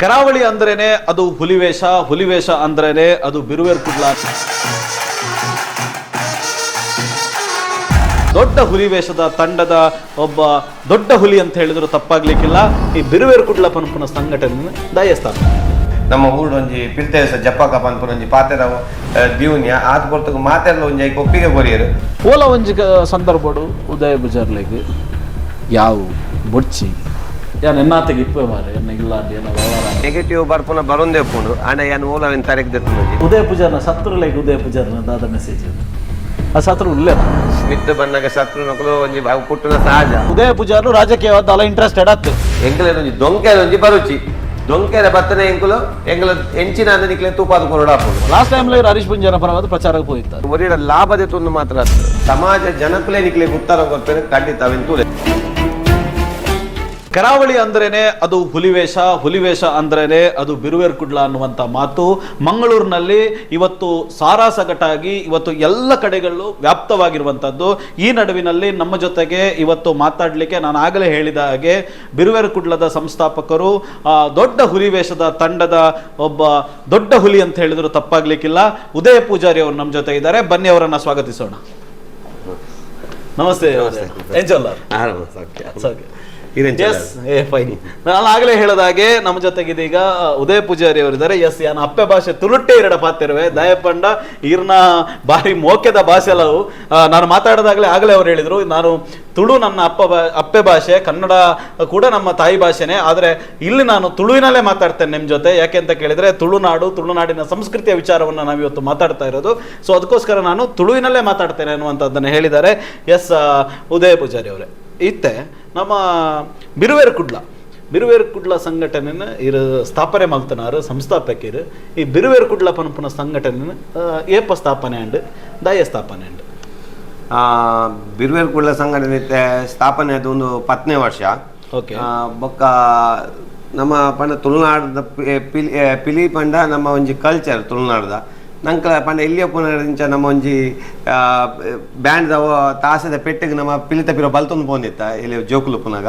ಕರಾವಳಿ ಅಂದ್ರೇನೆ ಅದು ಹುಲಿವೇಷ ಹುಲಿವೇಷ ಅಂದ್ರೇನೆ ಅದು ಬಿರುವೇರ್ ಕುಡ್ಲ. ದೊಡ್ಡ ಹುಲಿವೇಷದ ತಂಡದ ಒಬ್ಬ ದೊಡ್ಡ ಹುಲಿ ಅಂತ ಹೇಳಿದ್ರು ತಪ್ಪಾಗ್ಲಿಕ್ಕಿಲ್ಲ. ಈ ಬಿರುವೇರ್ ಕುಡ್ಲ ಪನ್ಪುನ ಸಂಘಟನೆ ದಯಸ್ಥಾನ ನಮ್ಮ ಊರು ಒಂಜಿ ಪಿರ್ತೇಸ ಜಪ್ಪಕ ಪನ್ಪುನ ಒಂಜಿ ಪಾತೆರ ದಿವ್ನ್ಯ ಆತ ಪೊರ್ತುಗು ಮಾತೆಲ್ಲ ಒಂಜಿ ಐಕ್ ಒಪ್ಪಿಗೆ ಕೊರಿಯರು ಓಲ ಒಂಜಿ ಸಂದರ್ಭಡು ಉದಯ ಬಜಾರ್ಲೆಗ್ ಯಾವು ಬೊಡ್ಚಿ ಯಾನ್ ಎನ್ನಾತೆಗೆ ಇಪ್ಪೆ ಮಾರೆ ಎನ್ನ ಇಲ್ಲ ಅಂದ್ ಏನ ವ್ಯವಹಾರ ನೆಗೆಟಿವ್ ಬರ್ಪುನ ಬರೊಂದೇ ಉಪ್ಪುಂಡು ಆಂಡ ಯಾನ್ ಮೂಲವೆನ್ ತರೆಕ್ ದೆತ್ತುಂಜಿ ಉದಯ ಪೂಜಾರ್ನ ಸತ್ರುಲೆಗ್ ಉದಯ ಪೂಜಾರ್ನ ದಾದ ಮೆಸೇಜ್ ಆ ಸತ್ರು ಉಲ್ಲೆ ಮಿತ್ತು ಬಣ್ಣಗ ಶತ್ರು ನಕಲು ಒಂಜಿ ಅವು ಪುಟ್ಟುನ ಸಹಜ ಉದಯ ಪೂಜಾರ್ನು ರಾಜಕೀಯವಾದ ಅಲ್ಲ ಇಂಟ್ರೆಸ್ಟೆಡ್ ಆತ್ ಎಂಕಲೆ ಒಂಜಿ ದೊಂಕೆಲ ಒಂಜಿ ಬರುಚಿ ದೊಂಕೆಲ ಬತ್ತನೆ ಎಂಕುಲು ಎಂಕಲ ಎಂಚಿನ ಅಂದ ನಿಕ್ಲೆ ತೂಪಾದ ಕೊರಡ ಹಾಪುಂಡು ಲಾಸ್ಟ್ ಟೈಮ್ ಇವ್ರು ಹರೀಶ್ ಪುಂಜಾರ ಪರವಾದ ಪ್ರಚಾರಕ್ಕೆ ಹೋಗಿದ್ದಾರೆ ಒರಿಡ ಲಾಭದೆ ತುಂಡು ಮಾತ್ರ ಅತ್ತು. ಸಮಾಜ ಜನಕುಲೆ ನಿಕ್ಲೆ ಉತ್ತರ ಕೊಡ್ತೇನೆ ಖಂಡಿತ ಅವೆಂತೂ ಕರಾವಳಿ ಅಂದ್ರೇನೆ ಅದು ಹುಲಿವೇಷ ಹುಲಿವೇಷ ಅಂದ್ರೇನೆ ಅದು ಬಿರುವೇರ್ ಕುಡ್ಲ ಅನ್ನುವಂಥ ಮಾತು. ಮಂಗಳೂರಿನಲ್ಲಿ ಇವತ್ತು ಸಾರಾಸಗಟಾಗಿ ಇವತ್ತು ಎಲ್ಲ ಕಡೆಗಳಲ್ಲೂ ವ್ಯಾಪ್ತವಾಗಿರುವಂಥದ್ದು ಈ ನಡುವಿನಲ್ಲಿ ನಮ್ಮ ಜೊತೆಗೆ ಇವತ್ತು ಮಾತಾಡಲಿಕ್ಕೆ ನಾನು ಆಗಲೇ ಹೇಳಿದ ಹಾಗೆ ಬಿರುವೇರ್ ಕುಡ್ಲದ ಸಂಸ್ಥಾಪಕರು ದೊಡ್ಡ ಹುಲಿವೇಷದ ತಂಡದ ಒಬ್ಬ ದೊಡ್ಡ ಹುಲಿ ಅಂತ ಹೇಳಿದ್ರು ತಪ್ಪಾಗ್ಲಿಕ್ಕಿಲ್ಲ. ಉದಯ ಪೂಜಾರಿ ಅವರು ನಮ್ಮ ಜೊತೆ ಇದ್ದಾರೆ. ಬನ್ನಿ ಅವರನ್ನ ಸ್ವಾಗತಿಸೋಣ. ನಮಸ್ತೆ. ಎಂಜಲ್ಲ ಆರಾಮ ಹೇಳದಾಗೆ ನಾನು ಆಗಲೇ ಹೇಳಿದ ನಮ್ಮ ಜೊತೆಗೆ ಇದೀಗ ಉದಯ ಪೂಜಾರಿ ಅವರಿದ್ದಾರೆ. ಎಸ್ ಯಾನ ಅಪ್ಪೆ ಭಾಷೆ ತುಳುಟ್ಟೆ ಇರಡ ಪಾತಿರುವೆ. ದಯಪಂಡ ಇರ್ನ ಬಾರಿ ಮೋಕ್ಯದ ಭಾಷೆ ಅಲ್ಲವು ನಾನು ಮಾತಾಡಿದಾಗಲೇ ಆಗಲೇ ಅವ್ರು ಹೇಳಿದ್ರು, ನಾನು ತುಳು ನನ್ನ ಅಪ್ಪ ಅಪ್ಪೆ ಭಾಷೆ, ಕನ್ನಡ ಕೂಡ ನಮ್ಮ ತಾಯಿ ಭಾಷೆನೇ, ಆದರೆ ಇಲ್ಲಿ ನಾನು ತುಳುವಿನಲ್ಲೇ ಮಾತಾಡ್ತೇನೆ ನಿಮ್ಮ ಜೊತೆ. ಯಾಕೆ ಅಂತ ಕೇಳಿದ್ರೆ, ತುಳುನಾಡು, ತುಳುನಾಡಿನ ಸಂಸ್ಕೃತಿಯ ವಿಚಾರವನ್ನು ನಾವು ಇವತ್ತು ಮಾತಾಡ್ತಾ ಇರೋದು. ಸೊ ಅದಕ್ಕೋಸ್ಕರ ನಾನು ತುಳುವಿನಲ್ಲೇ ಮಾತಾಡ್ತೇನೆ ಅನ್ನುವಂಥದ್ದನ್ನು ಹೇಳಿದ್ದಾರೆ. ಎಸ್ ಉದಯ ಪೂಜಾರಿ ಅವರೇ. ಇತ್ತೆ. ನಮ್ಮ ಬಿರುವೇರು ಕುಡ್ಲ. ಬಿರುವೇರು ಕುಡ್ಲ ಸಂಘಟನೆನ ಇರು ಸ್ಥಾಪನೆ ಮಲ್ತನಾರು ಸಂಸ್ಥಾಪಕರು. ಈ ಬಿರುವೇರು ಕುಡ್ಲ ಪನ್ಪುನ ಸಂಘಟನೆನ ಆ, ಏಪ ಸ್ಥಾಪನೆ ಅಂಡ್ ದಯ ಸ್ಥಾಪನೆ ಅಂಡ್. ಆ, ಬಿರುವೇರು ಕುಡ್ಲ ಸಂಘಟನೆ ಇತ್ತೆ ಸ್ಥಾಪನೆ ಅದು ಒಂದು ಪತ್ತನೇ ವರ್ಷ. ಓಕೆ. ಬೊಕ್ಕ ನಮ್ಮ ಪಂಡ ತುಳುನಾಡದ ಪಿಲಿ ಪಂಡ ನಮ್ಮ ಒಂಜಿ ಕಲ್ಚರ್ ತುಳುನಾಡದ. ನಂಕಲ ಪಂಡ ಇಲ್ಲಿಯ ಪುನರಿಂಚ ನಮ್ಮ ಒಂಜಿ ಬ್ಯಾಂಡ್ ತಾಸದ ಪೆಟ್ಟಿಗೆ ನಮ್ಮ ಪಿಲಿತ ಪಿರೋ ಬಲ್ತೊಂದು ಪೋಂದಿತ್ತ ಇಲ್ಲಿ ಜೋಕುಲು ಪುನಗ.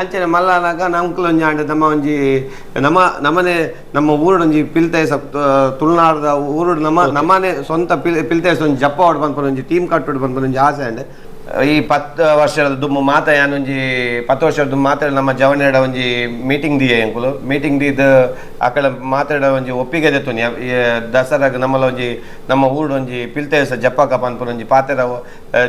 ಅಂಚನೆ ಮಲ್ಲಾನಾಗ ನಮ್ಕಲ್ ಒಂಜಿ ಆಂಡ ನಮ್ಮ ಒಂಜಿ ನಮ್ಮ ನಮ್ಮನೆ ನಮ್ಮ ಊರೊಂಜಿ ಒಂಜಿ ಪಿಲ್ತೇಸ ತುಳುನಾಡದ ಊರು ನಮ್ಮ ನಮ್ಮನೆ ಸ್ವಂತ ಪಿಲ್ ಪಿಲ್ತೇಸ ಒಂಜಿ ಜಪ್ಪ ಹೊಡ್ ಬಂದ್ಪನ ಒಂಜಿ ಟೀಮ್ ಕಟ್ಟುಡ್ ಬಂದ್ಪನ ಒಂಜಿ ಆಸೆ ಅಂಡೆ ಈ ಪತ್ತು ವರ್ಷದ ದುಮ್ಮು ಮಾತ ಯಾನೊಂಜಿ ಪತ್ತು ವರ್ಷದ ದುಮ್ಮು ಮಾತಾಡ ನಮ್ಮ ಜವನೇಡ ಒಂಜಿ ಮೀಟಿಂಗ್ ದಿಯೆ ಎಂಕುಲು. ಮೀಟಿಂಗ್ ದಿದ ಆಕಳ ಮಾತಾಡ ಒಂಜಿ ಒಪ್ಪಿಗೆ ದೆತ್ತುನಿ. ದಸರಾಗ ನಮ್ಮಲ ಒಂಜಿ ನಮ್ಮ ಊರು ಒಂಜಿ ಪಿಲ್ತೇಸ ಜಪ್ಪಕ ಪನ್ಪುನ ಒಂಜಿ ಪಾತೆರ ಆ,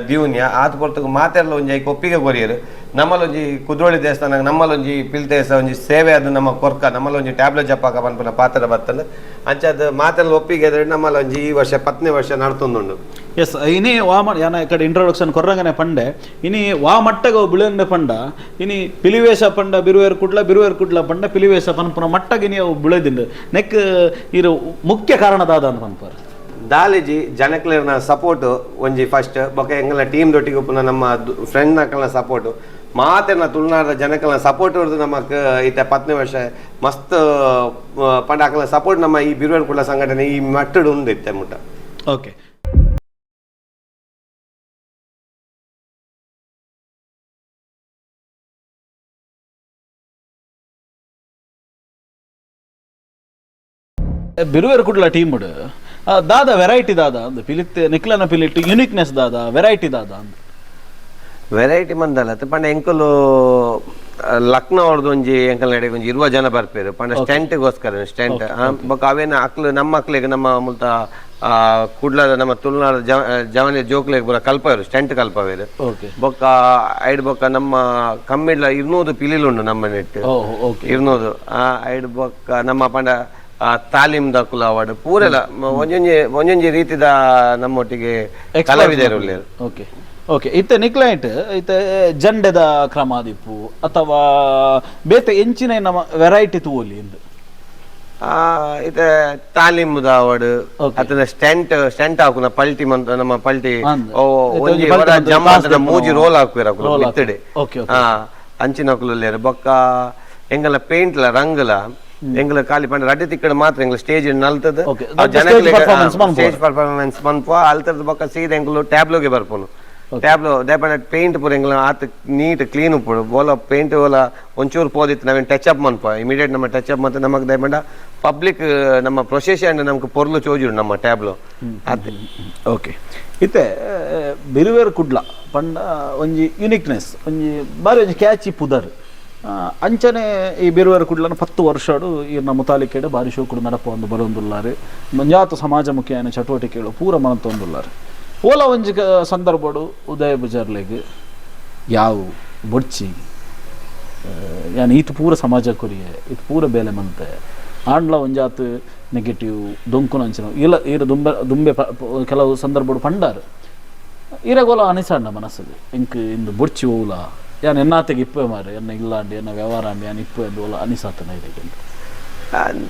ಆತ್ ಪೊರ್ತುಗು ಮಾತೆರ್ಲ ಒಂಜಿ ಐಕ್ ಒಪ್ಪಿಗೆ ಕೊರಿಯರು. ನಮ್ಮಲ ಒಂಜಿ ಕುದ್ರೋಳಿ ದೇವಸ್ಥಾನ ನಮ್ಮಲ್ಲೊಂಜಿ ಪಿಲ್ ಪಿಲ್ತೇಸ ಒಂಜಿ ಸೇವೆ ಅದು ನಮ್ಮ ಕೊರ್ಕ ನಮ್ಮಲ್ಲೊಂಜಿ ಟ್ಯಾಬ್ಲೆಟ್ ಜಪ್ಪಾಕ ಪನ್ಪುನ ಪಾತ್ರ ಬತ್ತಂದು ಅಂಚದ ಮಾತಲ್ಲಿ ಒಪ್ಪಿಗೆ ನಮ್ಮಲ್ಲೊಂಜಿ ಈ ವರ್ಷ ಪತ್ನೇ ವರ್ಷ ನಡ್ತೊಂದುಂಡು ಎಸ್ ಇನಿ ವಾ ಮ- ಯಾನ ಇಕಡೆ ಇಂಟ್ರೊಡಕ್ಷನ್ ಕೊರ್ರಂಗನೆ ಪಂಡೆ. ಇನಿ ವಾ ಮಟ್ಟಗ ಬಿಳಿಯಂಡೆ ಪಂಡ. ಇನಿ ಪಿಲಿವೇಶ ಪಂಡ ಬಿರುವೇರ್ ಕುಡ್ಲ ಬಿರುವೇರ್ ಕುಡ್ಲ ಪಂಡ ಪಿಲಿವೇಶ ಪನ್ಪುನ ಮಟ್ಟಗ ಇನಿ ಅವು ಬಿಳೆದಿಂಡು ನೆಕ್ ಇರು ಮುಖ್ಯ ಕಾರಣದಾದ ಅಂತ ಪನ್ಪರ್ ದಾಲಿಜಿ ಜನಕ್ಲೆರ್ನ ಸಪೋರ್ಟ್ ಒಂಜಿ ಫಸ್ಟ್ ಬೊಕ್ಕ ಎಂಗಲ ಟೀಮ್ ದೊಟ್ಟಿಗೆ ಪುನಃ ನಮ್ಮ ಫ್ರೆಂಡ್ ನಕಲ್ನ ಸಪೋರ್ಟ್ ಮಾತೆರ್ನ ತುಳುನಾಡದ ಜನಕಲ್ನ ಸಪೋರ್ಟ್ ಹೊಡೆದು ನಮಕ್ ಈತ ಪತ್ನೇ ವರ್ಷ ಮಸ್ತ್ ಆ, ಪಂಡ ಅಕಲ್ನ ಸಪೋರ್ಟ್ ನಮ್ಮ ಈ ಬಿರುವನ್ ಕುಳ್ಳ ಸಂಘಟನೆ ಈ ಮಟ್ಟಡು ಉಂದು ಇತ್ತೆ ಮುಟ್ಟ ಓಕೆ ಬಿರುವೇರು ಕುಡ್ಲ ಟೀಮ್ ದಾದ ವೆರೈಟಿ ದಾದ ಅಂದ್ ಪಿಲಿತ್ ನಿಕ್ಲನ ಪಿಲಿಟ್ ಯುನಿಕ್ನೆಸ್ ದಾದ ವೆರೈಟಿ ದಾದ ಅಂದ್ ವೆರೈಟಿ ಮಂದಲ್ಲ. ಪಂಡ ಎಂಕುಲು ಲಕ್ನೋ ಅವ್ರದ್ದು ಒಂಜಿ ಎಂಕಲ್ ನಡೆ ಒಂಜಿ ಇರುವ ಜನ ಬರ್ಪೇರು ಪಂಡ ಸ್ಟೆಂಟ್ಗೋಸ್ಕರ ಸ್ಟೆಂಟ್. ಬೊಕ ಅವೇನ ಅಕ್ಲು ನಮ್ಮ ಅಕ್ಲಿಗೆ ನಮ್ಮ ಮುಲ್ತ ಕುಡ್ಲದ ನಮ್ಮ ತುಳುನಾಡ ಜವ ಜವನಿ ಜೋಕ್ಲೆಗ್ ಬರ ಕಲ್ಪವೇರು ಸ್ಟೆಂಟ್ ಕಲ್ಪವೇರು. ಬೊಕ್ಕ ಐಡ್ ಬೊಕ್ಕ ನಮ್ಮ ಕಮ್ಮಿಡ್ಲ ಇರ್ನೂದು ಪಿಲಿಲುಂಡು ನಮ್ಮ ನೆಟ್ ಇರ್ನೂದು. ಆ ಐಡ್ ಬೊಕ್ಕ ನಮ್ಮ ಪಂಡ ತಾಲೀಮ್ ದಕುಲ ಅವಾರ್ಡ್. ಪೂರೆಲ್ಲ ಒಂಜೊಂಜಿ ಒಂಜೊಂಜಿ ರೀತಿದ ನಮ್ಮೊಟ್ಟಿಗೆ ಕಲಾವಿದರು ಓಕೆ ಓಕೆ ಇತ್ತೆ ನಿಕ್ಲೈಟ್ ಇತ್ತೆ ಜಂಡೆದ ಕ್ರಮಾದಿಪ್ಪು ಅಥವಾ ಬೇತೆ ಎಂಚಿನ ನಮ್ಮ ವೆರೈಟಿ ತೂಲಿ ಇಂದು ಆ, ತಾಲೀಮ್ ದಾವಡ್. ಅತನ ಸ್ಟೆಂಟ್ ಸ್ಟೆಂಟ್ ಹಾಕುನ ಪಲ್ಟಿ ಮಂತ ನಮ್ಮ ಪಲ್ಟಿ ಒಂಜಿ ವರ ಮೂಜಿ ರೋಲ್ ಹಾಕುವಿರ ಅಕುಲು roll ಮಿತ್ತಡೆ ಹಾಕು. Okay, okay. ಹಾ ಅಂಚಿನಕುಲು ಲೇರು ಬೊಕ್ಕ ಎಂಗಲ ಲ ರಂಗುಲ ಎಂಗಲ ಖಾಲಿ ಪಂಡ ರಡ್ಡೆ ತಿಕ್ಕಡ ಮಾತ್ರ ಎಂಗಲ ಸ್ಟೇಜ್ ನಲ್ತದ ಮನ್ಪುವ. ಸ್ಟೇಜ್ ಪರ್ಫಾರ್ಮೆನ್ಸ್ ಮನ್ಪುವ ಅಲ್ತದ ಬೊಕ್ಕ ಸೀದ ಎಂಗ್ಲು ಟ್ಯಾಬ್ಲೋಗೆ ಬರ್ಪುನು ಟ್ಯಾಬ್ಲು ದೇಪಂಡ ಪೇಂಟ್ ಪೂರ ಎಂಗ್ಲ ಆತ್ ನೀಟ್ ಕ್ಲೀನ್ ಉಪ್ಪುಡು ಬೋಲ ಪೇಂಟ್ ಓಲ ಒಂಚೂರು ಪೋದಿತ್ತು ನಾವೇನು ಟಚ್ ಅಪ್ ಮನ್ಪ ಇಮಿಡಿಯೇಟ್ ನಮ್ಮ ಟಚ್ ಅಪ್ ಮತ್ತೆ ನಮಗೆ ದೇಪಂಡ ಪಬ್ಲಿಕ್ ನಮ್ಮ ಪ್ರೊಸೆಷನ್ ನಮ್ಗೆ ಪೊರ್ಲು ಚೋಜುಡು ನಮ್ಮ ಟ್ಯಾಬ್ಲೋ ಅದು ಓಕೆ ಇತ್ತೆ ಬಿರುವೇರು ಕುಡ್ಲ ಪಂಡ ಒಂಜಿ ಯುನಿಕ್ನೆಸ್ ಒಂಜಿ ಬಾರಿ ಒಂಜಿ ಕ್ಯಾಚಿ ಪುದರ್ ಅಂಚನೆ ಈ ಬಿರುವೇರು ಕುಡ್ಲನ ಪತ್ತು ವರ್ಷಡು ನಮ್ಮ ಮುತಾಲಿಕೆಡ್ ಬಾರಿ ಶೋಕುಡು ನಡಪ ಒಂದು ಬರೋಂದುಲ್ಲಾರೆ ಮಂಜಾತ ಸಮಾಜ ಸಮಾಜಮುಖಿಯಾನ ಚಟುವಟಿಕೆಗಳು ಪೂರ ಮನತೊಂದುಲ್ಲಾರು ಓಲ ಒಂಜಿ ಸಂದರ್ಭಡು ಉದಯ ಬಜಾರ್ಲೆಗ್ ಯಾವು ಬೊಡ್ಚಿ ಯಾನ್ ಈತ್ ಪೂರ ಸಮಾಜ ಕೊರಿಯೆ ಇದು ಪೂರ ಬೇಲೆ ಮಂತೆ. ಆಂಡ್ಲ ಒಂಜಾತ್ ನೆಗೆಟಿವ್ ದೊಂಕುನ ಅಂಚಿನ ಇಲ್ಲ ಈರ ದುಂಬೆ ದುಂಬೆ ಕೆಲವು ಸಂದರ್ಭಡು ಪಂಡಾರು. ಇರಗೋಲ ಅನಿಸಾಂಡ ಮನಸ್ಸಿಗೆ ಇಂಕ್ ಇಂದು ಬೊಡ್ಚಿ ಓಲ, ಯಾನ್ ಎನ್ನಾತೆಗೆ ಇಪ್ಪೆ ಮಾರೆ ಎನ್ನ ಇಲ್ಲಾಂಡಿ, ಎನ್ನ ವ್ಯವಹಾರ ಅಂಡಿ ಯಾನ್ ಇಪ್ಪೆ ಓಲ ಅನಿಸಾತನ ಇದಕ್ಕೆ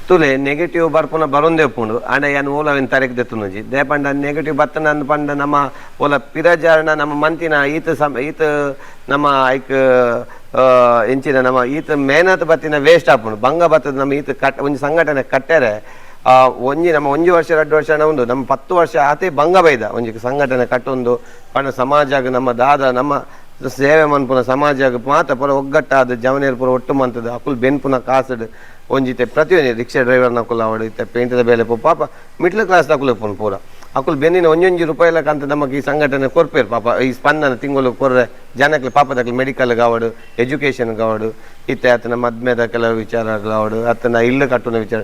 ತುಲೆ ನೆಗೆಟಿವ್ ಬರ್ಪುನ ಬರೊಂದೇ ಉಪ್ಪುಂಡು. ಆಂಡ ಯಾನ್ ಓಲವಿನ ತರೆಗ್ ದೇ ಪಂಡ ನೆಗೆಟಿವ್ ಬತ್ತನ ಅಂದ್ ಪಂಡ ನಮ್ಮ ಓಲ ಪಿರಜಾರಣ ನಮ್ಮ ಮಂತಿನ ಈತ ಸಮ ಈತ ನಮ್ಮ ಐಕ್ ಆ, ಎಂಚಿನ ನಮ್ಮ ಈತ ಮೇಹನತ್ ಬತ್ತಿನ ವೇಸ್ಟ್ ಆಪುಂಡು ಭಂಗ ಬತ್ತದ ನಮ್ಮ ಈತ ಕಟ್ ಒಂಜಿ ಸಂಘಟನೆ ಕಟ್ಟರೆ ಒಂಜಿ ನಮ್ಮ ಒಂಜಿ ವರ್ಷ ಎರಡು ವರ್ಷ ಉಂಡು. ನಮ್ಮ ಪತ್ತು ವರ್ಷ ಆತೆ ಭಂಗ ಬೈದ. ಒಂಜಿ ಸಂಘಟನೆ ಕಟ್ಟೊಂದು ಪಂಡ ಸಮಾಜಾಗ ನಮ್ಮ ದಾದ ನಮ್ಮ ಸೇವೆ ಮನ್ಪುನ ಸಮಾಜಾಗ ಮಾತ ಪುರ ಒಗ್ಗಟ್ಟಾದ ಜವನೇರ್ ಪೂರ ಒಟ್ಟು ಮಂತದ ಅಕುಲ್ ಬೆನ್ಪುನ ಕಾಸಡ್ ಒಂಜಿತೆ ಪ್ರತಿಯೊಂದು ರಿಕ್ಷಾ ಡ್ರೈವರ್ ನಕುಲ್ ಹೊಡೆಯುತ್ತೆ ಪೇಂಟದ ಬೇಲೆ ಪಾಪ ಮಿಡ್ಲ್ ಕ್ಲಾಸ್ ನಕುಲ್ ಪುನ್ ಪೂರ. ಅಕುಲ್ ಬೆನ್ನಿನ ಒಂಜೊಂಜಿ ರೂಪಾಯಿ ಕಂತ ನಮಗೆ ಈ ಸಂಘಟನೆ ಕೊರ್ಪೇರು ಪಾಪ. ಈ ಸ್ಪಂದನ ತಿಂಗಳು ಕೊರ್ರೆ ಜನಕ್ಕೆ ಪಾಪದಕ್ಕೆ ಮೆಡಿಕಲ್ ಗಾವಡು ಎಜುಕೇಶನ್ ಗಾವಡು ಇತ್ತೆ ಆತನ ಮದ್ಮೆದ ಕೆಲವು ವಿಚಾರಗಳಾವಡು ಆತನ ಇಲ್ಲ ಕಟ್ಟುನ ವಿಚಾರ.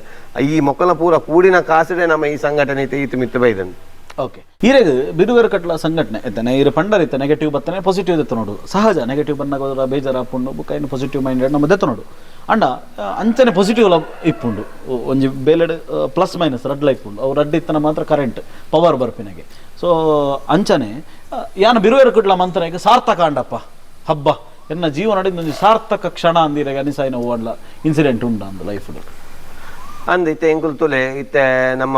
ಈ ಮೊಕ್ಕಲ ಪೂರ ಕೂಡಿನ ಕಾಸಡೆ ನಮ್ಮ ಈ ಸಂಘಟನೆ ಇತ್ತು ಮಿತ್ತು ಬೈದನು. ಓಕೆ. ಈರೆಗ್ ಬಿರುವೇರು ಕಟ್ಲ ಸಂಘಟನೆ ಎತ್ತನೆ, ಇರು ಪಂಡರ್ ನೆಗೆಟಿವ್ ಬತ್ತನೆ ಪಾಸಿಟಿವ್ ಇತ್ತು ನೋಡು. ಸಹಜ ನೆಗೆಟಿವ್ ಬಂದಾಗ ಬೇಜಾರ ಬುಕ್ಕ ಇನ್ನು ಪಾಸಿಟಿವ್ ಮೈಂಡೆಡ್ ನಮ್ಮ ದೆತ್ತ ನೋಡು. ಅಂಡ ಅಂಚನೆ ಪಾಸಿಟಿವ್ ಇಪ್ಪುಂಡು. ಒ- ಒಂಜಿ ಬೇಲೆಡ್ ಪ್ಲಸ್ ಮೈನಸ್ ರಡ್ಡ್ ಲೈಫ್ ಉಂಡು ಅವು ರಡ್ ಇತ್ತನ ಮಾತ್ರ ಕರೆಂಟ್ ಪವರ್ ಬರ್ಪಿನಗೆ. ಸೊ ಅಂಚನೆ ಯಾನು ಬಿರುವೇರು ಕಟ್ಲ ಮಂತನೆಗೆ ಸಾರ್ಥಕ ಅಂಡಪ್ಪ. ಹಬ್ಬ. ಎನ್ನ ಜೀವನ ಸಾರ್ಥಕ ಕ್ಷಣ ಅಂದಿರಾಗ ಅನಿಸಾಯಿನ ಓಡ್ಲ ಇನ್ಸಿಡೆಂಟ್ ಉಂಡ ಅಂದ ಲೈಫ್ ಅಂದ್ ಇತ್ತೆ ಎಂಕುಲ್ ತುಲೆ ಇತ್ತೆ ನಮ್ಮ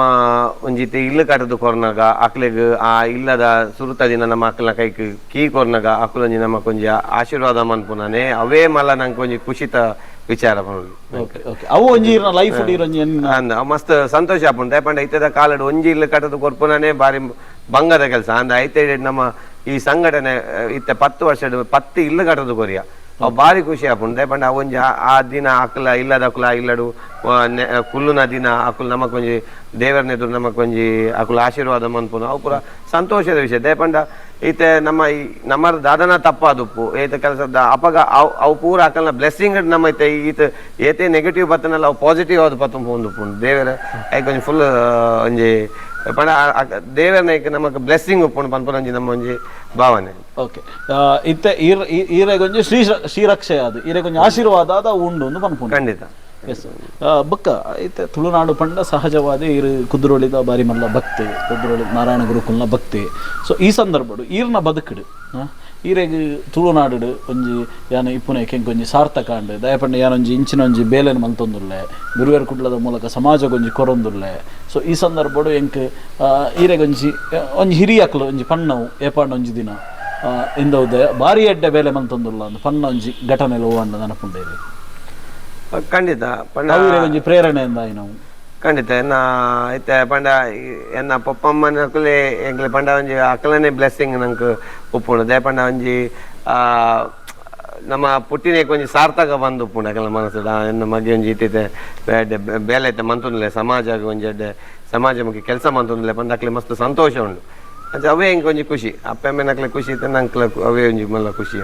ಒಂಜಿತ್ತೆ ಇಲ್ಲ ಕಟ್ಟದು ಕೊರ್ನಾಗ ಅಕ್ಲೆಗ್ ಆ ಇಲ್ಲದ ಸುರುತ ದಿನ ನಮ್ಮ ಅಕ್ಲ ಕೈಕ್ ಕೀ ಕೊರ್ನಾಗ ಅಕ್ಲೊಂಜಿ ನಮ್ಮ ಕೊಂಜ ಆಶೀರ್ವಾದ ಮನ್ಪುನಾನೆ ಅವೇ ಮಲ್ಲ ನಂಗೆ ಕೊಂಜಿ ಖುಷಿತ ವಿಚಾರ ಅವು ಒಂಜಿ ಲೈಫ್ ಅಂದ ಮಸ್ತ್ ಸಂತೋಷ ಆಪುಂಡು ದಯಪಂಡ ಇತ್ತದ ಕಾಲಡ್ ಒಂಜಿ ಇಲ್ಲು ಕಟ್ಟದು ಕೊರ್ಪುನಾನೆ ಬಾರಿ ಬಂಗದ ಕೆಲಸ. ಅಂದ ಐತೆ ನಮ್ಮ ಈ ಸಂಘಟನೆ ಇತ್ತೆ ಪತ್ತು ವರ್ಷ ಪತ್ತು ಇಲ್ಲ ಕಟ್ಟದು ಕೊರಿಯ. ಅವು ಬಾರಿ ಖುಷಿ ಆಪುಂಡು ದಯಪಂಡ ಅವೊಂಜಿ ಆ- ದಿನ ಅಕ್ಲ ಇಲ್ಲದ ಅಕುಲ ಇಲ್ಲಡು ಕುಲ್ಲುನ ದಿನ ಅಕುಲ್ ನಮಕೊಂಜಿ ಎದುರು ಒಂಜಿ ಅಕುಲು ಆಶೀರ್ವಾದ ಮನ್ಪುನ. ಅವು ಪೂರ ಸಂತೋಷದ ವಿಷಯ. ದಯಪಂಡ ಈತೆ ನಮ್ಮ ಈ ನಮ್ಮ ದಾದನ ತಪ್ಪಾದುಪ್ಪು. ಏತ ಕೆಲಸದ ಅಪಗ ಅವು ಅವು ಪೂರ ಅಕಲ್ನ ಬ್ಲೆಸ್ಸಿಂಗ್ ನಮ್ಮ ಐತೆ ಈತ ಏತೆ ನೆಗೆಟಿವ್ ಬತ್ತನಲ್ಲ, ಅವು ಪಾಸಿಟಿವ್ ಆದ ಪತ್ತು ಪುಂಡು ದೇವರ. ಐಕ್ ಒಂಜಿ ಫುಲ್ ಒಂಜಿ ಪಂಡ ದೇವರನ ಐಕ್ ನಮಕ್ ಬ್ಲೆಸ್ಸಿಂಗ್ ಉಪ್ಪುಂಡು ಪನ್ಪುನ ಒಂಜಿ ನಮ್ಮ ಒಂಜಿ ಭಾವನೆ ಓಕೆ ಇತ್ತೆ ಈರ ಈರೆಗೊಂಜಿ ಶ್ರೀ ಶ್ರೀರಕ್ಷೆ ಅದು. ಈರೆಗೊಂಜಿ ಆಶೀರ್ವಾದ ಅದ ಉಂಡು ಒಂದು ಪನ್ಪುಂಡು. ಖಂಡಿತ. ಎಸ್ ಬೊಕ್ಕ ಐತೆ ತುಳುನಾಡು ಪಂಡ ಸಹಜವಾದ ಇರು ಕುದುರೋಳಿದ ಬಾರಿ ಮಲ್ಲ ಭಕ್ತಿ ಕುದುರೋಳಿ ನಾರಾಯಣ ಗುರುಕುಲ್ನ ಭಕ್ತಿ. ಸೊ ಈ ಸಂದರ್ಭಡು ಈರ್ನ ಬದುಕುಡು. ಈರೆಗ್ ತುಳುನಾಡು ಒಂಜಿ ಯಾನ ಇಪ್ಪುನ ಕೆಂಕೊಂಜಿ ಸಾರ್ಥಕ ಅಂಡ್. ದಯಪಂಡ ಯಾನೊಂಜಿ ಇಂಚಿನೊಂಜಿ ಬೇಲೆನ್ ಮಲ್ತೊಂದುಲ್ಲೆ. ಗುರುವೇರ್ ಕುಡ್ಲದ ಮೂಲಕ ಸಮಾಜಗೊಂಜಿ ಕೊರೊಂದುಲ್ಲೆ. ಸೊ ಈ ಸಂದರ್ಭಡು ಎಂಕ್ ಈರೆಗೊಂಜಿ ಒಂಜಿ ಹಿರಿಯಕ್ಲು ಒಂಜಿ ಪಣ್ಣವು ಏಪಾಂಡ ಒಂಜಿ ದಿನ ಇಂದೌದೆ ಬಾರಿ ಎಡ್ಡೆ ಬೇಲೆ ಮಲ್ತೊಂದುಲ್ಲ ಅಂದ್ ಪಣ್ಣ ಒಂಜಿ ಘಟನೆ ಓಂಡ ನೆನಪುಂಡೇರಿ. ಖಂಡಿತ ಪಣ್ಣ ಒಂಜಿ ಪ್ರೇರಣೆಯಿಂದ ನಾವು ಖಂಡಿತ ಎನ್ನ ಐತೆ ಪಂಡ ಎನ್ನ ಪಪ್ಪಮ್ಮನ ಅಕುಲೆ ಎಂಕ್ಲೆ ಪಂಡ ಒಂಜಿ ಅಕಲನೆ ಬ್ಲೆಸ್ಸಿಂಗ್ ನಂಗೆ ಉಪ್ಪುಂಡು ದೇ ಪಂಡ ಒಂಜಿ ನಮ್ಮ ಪುಟ್ಟಿನೆ ಒಂಜಿ ಸಾರ್ಥಕ ಬಂದು ಉಪ್ಪುಂಡು ಅಕಲ ಮನಸ್ಸುಡ ಎನ್ನ ಮಗೆ ಒಂಜಿ ಬೇಡೆ ಬೇಲೆ ಐತೆ ಮಂತುಂಡ್ಲೆ ಸಮಾಜ ಒಂಜಿ ಎಡ್ಡೆ ಸಮಾಜ ಮುಖ್ಯ ಕೆಲಸ ಮಂತುಂಡ್ಲೆ ಪಂಡ ಅಕ್ಲೆ ಮಸ್ತ್ ಸಂತೋಷ ಉಂಡು ಅದು ಅವೇ ಹಿಂಗೆ ಒಂಜಿ ಖುಷಿ ಅಪ್ಪಮ್ಮನ ಅಕ್ಲೆ ಖುಷಿ ಇತ್ತೆ ನಂಕ್ಲ ಅವೇ ಒಂಜಿ ಮಲ್ಲ ಖುಷಿ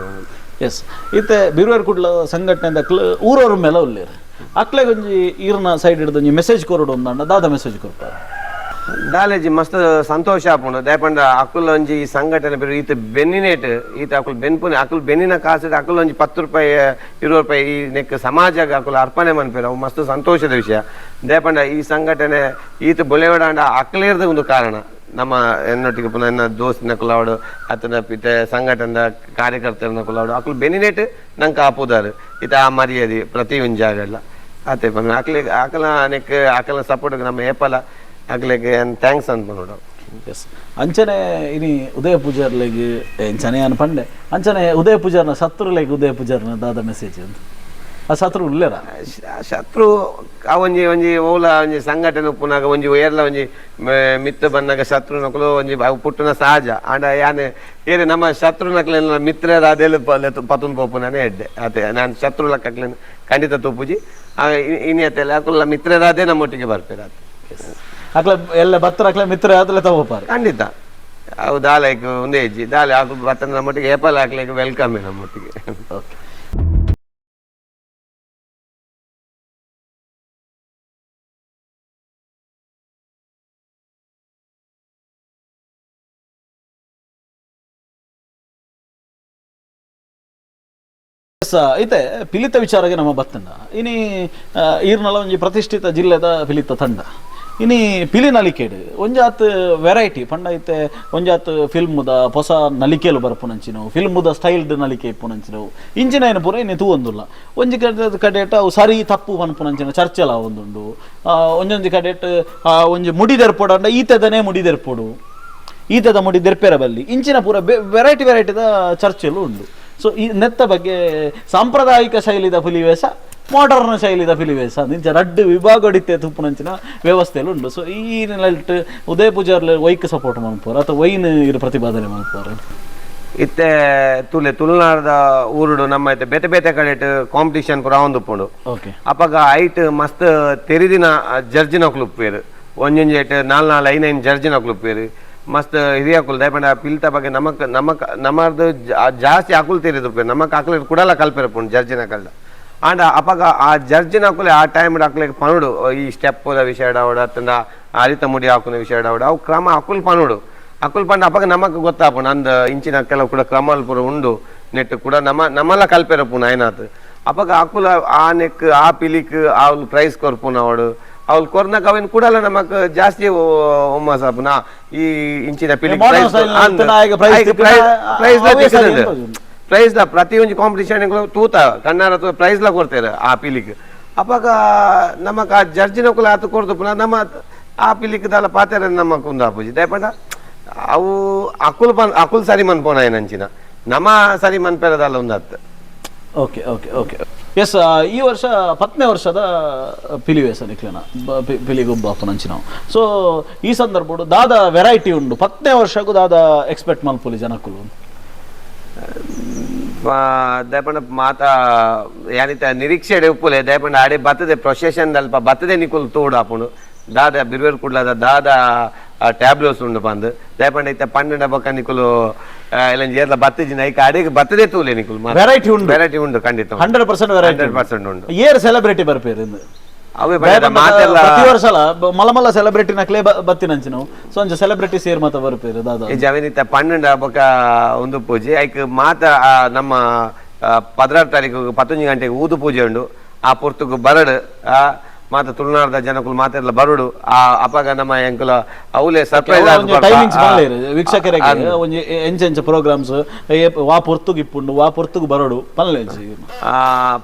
ಎಸ್ ಇತ್ತೆ ಬಿರುವರ್ ಕುಡ್ಲ ಸಂಘಟನೆ ಅಕ್ಲ ಊರವ್ರ ಮೇಲೆ ಉಳ್ಳೇರು ಅಕ್ಲೆ ಒಂಜಿ ಈರ್ನ ಸೈಡ್ ಹಿಡಿದು ನೀವು ಮೆಸೇಜ್ ಕೊರಡು ಒಂದಂಡ ದಾದ ಮೆಸೇಜ್ ಕೊರ್ಪಾರ ದಾಲೇಜಿ ಮಸ್ತ್ ಸಂತೋಷ ಆಪುಂಡು ದಯಪಂಡ, ಅಕುಲ್ ಒಂಜಿ ಈ ಸಂಘಟನೆ ಬೇರೆ ಈತ ಬೆನ್ನಿನೇಟ್ ಈತ ಅಕುಲ್ ಬೆನ್ಪುನೆ, ಅಕುಲ್ ಬೆನ್ನಿನ ಕಾಸು ಅಕುಲ್ ಒಂಜಿ ಪತ್ತು ರೂಪಾಯಿ ಇರುವ ರೂಪಾಯಿ ಈ ನೆಕ್ ಸಮಾಜಕ್ಕೆ ಅಕುಲ್ ಅರ್ಪಣೆ ಮನ್ಪೇರು. ಅವು ಮಸ್ತ್ ಸಂತೋಷದ ವಿಷಯ. ದಯಪಂಡ, ಈ ಸಂಘಟನೆ ಈತ ಬೊಲೆವಡಾಂಡ ಅಕ್ಲೇರ್ದ ಒಂದು ಕಾರಣ. ನಮ್ಮ ಎನ್ನೊಟ್ಟಿಗೆ ಪುನಃ ಎನ್ನ ದೋಸ್ತಿನ ಕುಲಾವಡು, ಆತನ ಪಿತೆ ಸಂಘಟನೆದ ಕಾರ್ಯಕರ್ತರನ್ನ ಕುಲಾವಡು, ಅಕುಲ್ ಬೆನ್ನಿನೇಟ್ ನಂಗೆ ಆಪುದಾರು ಈತ ಆ ಮರ್ಯಾದೆ ಪ್ರತಿ ಒಂದು ಜಾಗ ಎಲ್ಲ. ಆತೆ ಬಂದ ಆಕ್ಲಿಗೆ ಅಕಲ ನೆಕ್ ಅಕಲ ಸಪೋರ್ಟ್ ನಮ್ಮ ಏಪಲ ಅಕ್ಲಿಗೆ ಥ್ಯಾಂಕ್ಸ್ ಅಂತ ನೋಡು ಎಸ್ ಅಂಚನೆ ಇನಿ ಉದಯ ಪೂಜಾರ್ಲೆಗ್ ಎಂಚನೆ ಅನ್ ಪಂಡೆ. ಅಂಚನೆ ಉದಯ ಪೂಜಾರ್ನ ಸತ್ತುರ್ಲೆಗ್ ಉದಯ ಪೂಜಾರ್ನ ದಾದ ಮೆಸೇಜ್ ಅಂತ. ಆ ಶತ್ರು ಉಳ್ಳೇರ? ಶತ್ರು ಆ ಒಂಜಿ ಒಂಜಿ ಓಲ ಒಂಜಿ ಸಂಘಟನೆ ಉಪ್ಪುನಾಗ ಒಂಜಿ ಏರ್ಲ ಒಂಜಿ ಮ- ಮಿತ್ತ ಬಂದಾಗ ಶತ್ರು ನಕಲು ಒಂಜಿ ಪುಟ್ಟನ ಸಹಜ. ಆಂಡ ಯಾನೆ ಏರಿ ನಮ್ಮ ಶತ್ರು ನಕಲಿನ ಮಿತ್ರರ ಅದೆಲ್ಲ ಪತುನ್ ಪೋಪುನಾನೆ ಎಡ್ಡೆ. ಅದೇ ನಾನು ಶತ್ರು ಲಕ್ಕಕ್ಲೇನು ಖಂಡಿತ ತೂಪುಜಿ. ಇನಿಯತ್ತೆಲ್ಲ ಅಕುಲ್ಲ ಮಿತ್ರರಾದೇ ನಮ್ಮೊಟ್ಟಿಗೆ ಬರ್ಪೇರ ಅದು. ಅಕ್ಲ ಎಲ್ಲ ಭತ್ತರ ಅಕ್ಲ ಮಿತ್ರ ಅದೆಲ್ಲ ತಗೋಪಾರ ಖಂಡಿತ ಅವು ದಾಲೆಗ್ ಒಂದೇ ಹೆಜ್ಜಿ. ದಾಲೆ ಹಾಕು ಬತ್ತ ನಮ್ಮೊಟ್ಟಿಗೆ ಏಪಲ್ ಹಾಕ್ಲಿಕ್ಕೆ ವೆಲ್ಕಮ್ ನಮ್ಮೊಟ್ಟಿಗೆ ಓಕೆ ಐತೆ ಪಿಲಿತ ವಿಚಾರಗೆ ನಮ್ಮ ಬತ್ತಂಡ ಇನಿ ಈರ್ನಲ ಒಂಜಿ ಪ್ರತಿಷ್ಠಿತ ಜಿಲ್ಲೆದ ಪಿಲಿತ ತಂಡ. ಇನಿ ಪಿಲಿ ನಲಿಕೆಡ್, ಒಂಜಾತ್ ವೆರೈಟಿ ಪಂಡ ಐತೆ, ಒಂಜಾತ್ ಫಿಲ್ಮ್ದ ಹೊಸ ನಲಿಕೆಲು ಬರ್ಪುನಂಚಿನವು ಫಿಲ್ಮ್ದ ಸ್ಟೈಲ್ಡ್ ನಲಿಕೆ ಇಪ್ಪುನಂಚಿನವು ಇಂಚಿನ ಏನು ಪೂರ ಇನ್ನು ತೂವೊಂದುಲ್ಲ ಒಂಜಿ ಕಡೆ ಕಡೆಟ್ ಅವು ಸರಿ ತಪ್ಪು ಪನ್ಪುನಂಚಿನ ಚರ್ಚೆಲ ಒಂದುಂಡು. ಒಂಜೊಂಜಿ ಕಡೆಟ್ ಒಂಜಿ ಮುಡಿದೆರ್ಪೊಡು ಅಂಡ ಮುಡಿ ಮುಡಿದೆರ್ಪೊಡು ಈತದ ಮುಡಿ ದೆರ್ಪೆರ ಬಲ್ಲಿ ಇಂಚಿನ ಪೂರ ವೆರೈಟಿ ವೆರೈಟಿದ ಚರ್ಚೆಲು ಉಂಡು. ಸೊ ಈ ನೆತ್ತ ಬಗ್ಗೆ ಸಾಂಪ್ರದಾಯಿಕ ಶೈಲಿದ ಹುಲಿವೇಷ ಮಾಡರ್ನ್ ಶೈಲಿದ ಹುಲಿವೇಷ ನಿಂಚ ರಡ್ಡು ವಿಭಾಗ ಹೊಡಿತೆ ತುಪ್ಪುನಂಚಿನ ವ್ಯವಸ್ಥೆಲು ಉಂಡು ಸೊ ಈ ನೆಲೆಟ್ ಉದಯ ಪೂಜಾರ್ಲ ವೈಕ್ ಸಪೋರ್ಟ್ ಮಾಡ್ಪೋರು ಅಥವಾ ವೈನ್ ಇರು ಪ್ರತಿಪಾದನೆ ಮಾಡ್ಪೋರು ಇತ್ತೆ ತುಲೆ ತುಳುನಾಡದ ಊರುಡು ನಮ್ಮ ಇತ್ತೆ ಬೇತೆ ಬೇತೆ ಕಡೆ ಕಾಂಪಿಟಿಷನ್ ಪೂರ ಒಂದು ಓಕೆ ಅಪಗ ಐಟ್ ಮಸ್ತ್ ತೆರಿದಿನ ಜರ್ಜಿನ ಕ್ಲುಪ್ಪೇರು ಒಂಜೊಂಜೆಟ್ ನಾಲ್ ನಾಲ್ ಐನೈನ್ ಜರ್ಜಿನ ಕ್ಲುಪ್ಪೇರು ಮಸ್ತ್ ಹಿರಿಯ ಹಾಕುಲ್ ದಯಪಂಡ ಪಿಲ್ತ ಬಗ್ಗೆ ನಮಕ್ ನಮಕ್ ನಮ್ಮದು ಜಾಸ್ತಿ ಹಾಕುಲ್ ತೆರಿದು ನಮಕ್ ಆಕಲ್ ಕುಡಲ ಕಲ್ಪೆರಪುಂಡು ಜರ್ಜಿನ ಕಲ್ದ. ಆಂಡ ಅಪಗ ಆ ಜರ್ಜಿನ ಹಾಕುಲೆ, ಆ ಟೈಮ್ ಹಾಕ್ಲಿಕ್ಕೆ ಪನುಡು ಈ ಸ್ಟೆಪ್ ವಿಷಯ ಡಾವಡ ತಂದ ಅರಿತ ಮುಡಿ ಹಾಕುನ ವಿಷಯ ಡಾವಡ, ಅವು ಕ್ರಮ ಹಾಕುಲ್ ಪನುಡು. ಹಾಕುಲ್ ಪಂಡ ಅಪಗ ನಮಕ್ ಗೊತ್ತಾಪುಂಡು ಅಂದ ಇಂಚಿನ ಕೆಲವು ಕೂಡ ಕ್ರಮಲ್ ಉಂಡು ನೆಟ್ ಕೂಡ ನಮ್ಮ, ನಮ್ಮಲ್ಲ ಕಲ್ಪೆರಪುಂಡು ಆಯ್ನಾತ್. ಅಪಗ ಅಕುಲ ಆ ನೆಕ್, ಆ ಪಿಲಿಕ್, ಆ ಪ್ರೈಸ್ ಕೊರ್ಪುನ ಅವಡು. ಅವ್ಲು ಕೊರ್ನಕ್ ಅವನ್ ಕೂಡಲ ನಮಕ್ ಜಾಸ್ತಿ ಒಮ್ಮ ಈ ಇಂಚಿನ ಅನ್ಬೋದು. ಪ್ರೈಸ್ ಲ ಪ್ರತಿಯೊಂದು ಕಾಂಪಿಟೇಷನ್ ತೂತ ಕಣ್ಣಾರ ಪ್ರೈಸ್ ಲ ಕೊಡ್ತಾರೆ ಆ ಪಿಲಿಕ್ ಅವಾಗ ನಮಕ್ ಆ ಜಡ್ಜಿನ ಕುಲ ಆತು ಪುನಃ ನಮ್ಮ ಆ ಪಿಲಿಕ್ ದಾಲ ಪಾತೆರೆ ನಮ್ಮ ಕುಂದ ಪೂಜಿ. ದಯಪಂಡ ಅವು ಅಕುಲ್ ಬನ್ ಅಕುಲ್ ಸರಿ ಮನ್ಪೋಣ ಏನಂಚಿನ ನಮ್ಮ ಸರಿ ಮನ್ಪೇರದಲ್ಲ ಒಂದು ಹತ್ತು. ಓಕೆ ಓಕೆ ಓಕೆ ಎಸ್ ಈ ವರ್ಷ ಪತ್ತನೇ ವರ್ಷದ ಪಿಲಿವೇಸ ನಿಕ್ಲೇನ ಪಿಲಿಗೊಬ್ಬ ಅಪ್ಪನಂಚಿ ನಾವು ಸೊ ಈ ಸಂದರ್ಭಡು ದಾದ ವೆರೈಟಿ ಉಂಡು ಪತ್ತನೇ ವರ್ಷಕ್ಕೂ ದಾದ ಎಕ್ಸ್ಪೆಕ್ಟ್ ಮಲ್ಪುಲಿ ಜನಕ್ಕೂ ದಯಪಂಡ ಮಾತ, ಯಾನಿತ ನಿರೀಕ್ಷೆ ಉಪ್ಪುಲೆ, ದಯಪಂಡ ಆಡೆ ಬತ್ತದೆ ಪ್ರೊಸೆಷನ್ ಅಲ್ಪ ಬತ್ತದೆ ನಿಕುಲ್ ತೋಡು ಆಪುಂಡು. ದಾದ ಬಿರ್ವೇರ್ ಕುಡ್ಲದ ದಾದ ಟ್ಯಾಬ್ಲೆಟ್ಸ್ ಉಂಡು ಬಂದು ದಯಪಂಡ ಇತ್ತ ಪನ್ನెండు ಬೊಕ್ಕ ನಿಕುಲು ಎಲ್ಲ ಜೇರ್ಲ ಬತ್ತಜಿನ ಐಕ ಅಡಿಗೆ ಬತ್ತದೆ ತೂಲೆ ನಿಕುಲ್ ವೆರೈಟಿ ಉಂಡು ವೆರೈಟಿ ಉಂಡು ಖಂಡಿತ hundred percent variety hundred percent ಉಂಡು ಏರ್ ಸೆಲೆಬ್ರಿಟಿ ಬರ್ಪೇರು ಇಂದು ಅವೇ ಮಾತೆಲ್ಲ ಪ್ರತಿ ವರ್ಷ ಮಲಮಲ್ಲ ಸೆಲೆಬ್ರಿಟಿ ನಕ್ಲೆ ಬತ್ತಿನಂಚಿ ನಾವು. ಸೊ ಒಂಜ ಸೆಲೆಬ್ರಿಟಿ ಸೇರ್ ಮಾತ ಬರ್ಪೇರು ದಾದಾ. ಈ ಜವನಿತ ಪನ್ನెండు ಬೊಕ್ಕ ಒಂದು ಪೂಜೆ. ಐಕ ಮಾತ ನಮ್ಮ ಪದಿನಾರು ತಾರೀಕು ಪತ್ತೊಂಜಿ ಗಂಟೆಗೆ ಊದು ಪೂಜೆ ಉಂಡು ಆ ಪುರ್ತುಗು ಬರಡು ಆ ಮಾತ ತುಳುನಾಡದ ಜನಕುಲು ಮಾತೆಲ್ಲ ಬರುಡು. ಆ ಅಪಗ ನಮ್ಮ ಎಂಕುಲ ಅವಲೇ ಸರ್ಪ್ರೈಸ್ ಟೈಮಿಂಗ್ಸ್ ವೀಕ್ಷಕರಿಗೆ ಒಂಜಿ ಎಂಚ ಎಂಚ ಪ್ರೋಗ್ರಾಮ್ಸ್ ವಾ ಪೊರ್ತುಗ್ ಇಪ್ಪುಂಡು ವಾ ಪೊರ್ತುಗ್ ಬರೋಡು. ಆ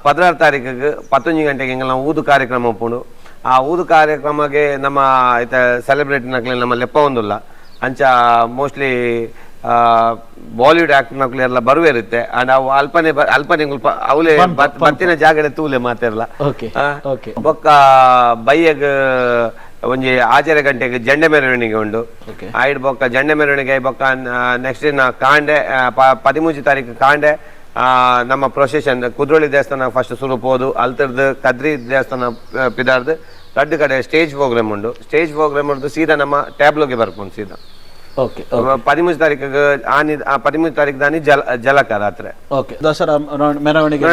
ಪದಿನಾರು ತಾರೀಕಿಗೆ ಪತ್ತೊಂಜಿ ಗಂಟೆಗೆ ನಾವು ಊದು ಕಾರ್ಯಕ್ರಮ ಉಪ್ಪುಂಡು ಆ ಊದು ಕಾರ್ಯಕ್ರಮಕ್ಕೆ ನಮ್ಮ ಐತ ಸೆಲೆಬ್ರಿಟಿ ನಕ್ಲೆ ನಮ್ಮ ಲೆಪ್ಪ ಒಂದುಲ್ಲ. ಅಂಚ ಮೋಸ್ಟ್ಲಿ ಬಾಲಿವುಡ್ ಆಕ್ಟರ್ ಮಕ್ಕಳೆಲ್ಲ ಎಲ್ಲ ಬರುವಿರುತ್ತೆ ಅಂಡ್ ಅವು ಅಲ್ಪನೆ ಅಲ್ಪನೆ ಅವಳೆ ಅವಲೇ ಬತ್ತಿನ ಜಾಗಡೆ ತೂಲೆ ಮಾತಿರಲ್ಲ ಬೊಕ್ಕ ಬೈಯಗ್ ಒಂಜಿ ಆಚಾರ್ಯ ಗಂಟೆಗೆ ಜಂಡೆ ಮೆರವಣಿಗೆ ಉಂಡು ಆಯಿಡ್ ಐಡ್ ಬೊಕ್ಕ ಜಂಡೆ ಮೆರವಣಿಗೆ ಬೊಕ್ಕ ನೆಕ್ಸ್ಟ್ ದಿನ ಕಾಂಡೆ ಪದಿಮೂಜು ತಾರೀಕು ಕಾಂಡೆ ಆ, ನಮ್ಮ ಪ್ರೊಸೆಷನ್ ಕುದ್ರೋಳಿ ದೇವಸ್ಥಾನ ಫಸ್ಟ್ ಸುರು ಹೋದು ಅಲ್ತರ್ದು ಕದ್ರಿ ದೇವಸ್ಥಾನ ಪಿದಾರ್ದು ರಡ್ಡು ಕಡೆ ಸ್ಟೇಜ್ ಪ್ರೋಗ್ರಾಮ್ ಉಂಡು ಸ್ಟೇಜ್ ಪ್ರೋಗ್ರಾಮ್ ಉಂಟು ಸೀದಾ ನಮ್ಮ ಟ್ಯಾಬ್ಲೋಗೆ ಬರ್ಕೊಂಡು ಸೀದಾ. ತಾರೀಕಿಗೆ ಆನಿ ಆ ಪದಿಮೂಜಿ ತಾರೀಕು ದಾನಿ ಜಲ ಜಲಕ ರಾತ್ರಿ. ಓಕೆ ದಸರಾ ಮೆರವಣಿಗೆ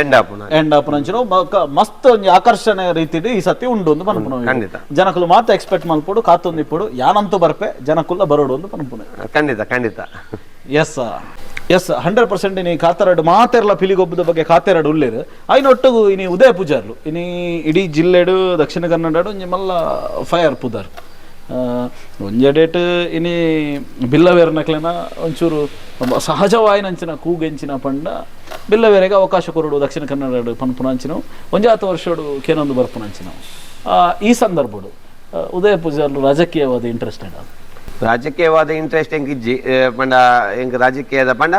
ಎಂಡ್ ಆಪುನ ಎಂಡ್ ಅಂಚಿನ ಮಸ್ತ್ ಒಂಜಿ ಆಕರ್ಷಣೆ ರೀತಿಡ್ ಈ ಸತಿ ಉಂಡು ಒಂದು ಪನ್ಪುನ ಖಂಡಿತ. ಜನಕುಲು ಮಾತ್ರ ಎಕ್ಸ್ಪೆಕ್ಟ್ ಮಲ್ಪುಡು ಕಾತೊಂದು ಇಪ್ಪುಡು ಯಾನಂತೂ ಬರ್ಪೆ ಜನಕುಲ್ಲ ಬರೋಡು ಒಂದು ಪನ್ಪುನ ಖಂಡಿತ ಖಂಡಿತ. ಎಸ್ ಎಸ್ ಹಂಡ್ರೆಡ್ ಪರ್ಸೆಂಟ್ ಇನಿ ಕಾತೆರಡು ಮಾತೆರ್ಲ ಪಿಲಿಗೊಬ್ಬದ ಬಗ್ಗೆ ಕಾತೆರಡು ಉಳ್ಳೇರು. ಒಟ್ಟಿಗೂ ಇನಿ ಉದಯ ಪೂಜಾರ್ಲು ಇನಿ ಇಡೀ ಜಿಲ್ಲೆಡು ದಕ್ಷಿಣ ಕನ್ನಡ ಒಂಜಿ ಮಲ್ಲ ಫೈರ್ ಪುದರ್ ಒಂಜೆ ಡೇಟ್ ಇನಿ ಬಿಲ್ಲವೇರ್ ನಕ್ಲೆನ ಒಂಚೂರು ಸಹಜವಾಯಿನಂಚಿನ ಕೂಗೆಂಚಿನ ಪಂಡ ಬಿಲ್ಲವೇರೆಗೆ ಅವಕಾಶ ಕೊರಡು ದಕ್ಷಿಣ ಕನ್ನಡ ಪನ್ಪುನಂಚಿನ ಒಂಜಾತ ವರ್ಷಡು ಕೇನೊಂದು ಬರ್ಪುನಂಚಿನ ಈ ಸಂದರ್ಭಡು ಉದಯ ಪೂಜಾರ್ಲು ರಾಜಕೀಯವಾದ ಇಂಟ್ರೆಸ್ಟೆಡ್ ಅದು ರಾಜಕೀಯವಾದ ಇಂಟ್ರೆಸ್ಟ್ ಎಂಕ್ ಇಜ್ಜಿ? ಪಂಡ ಹೆಂಗ್ ರಾಜಕೀಯದ ಪಂಡ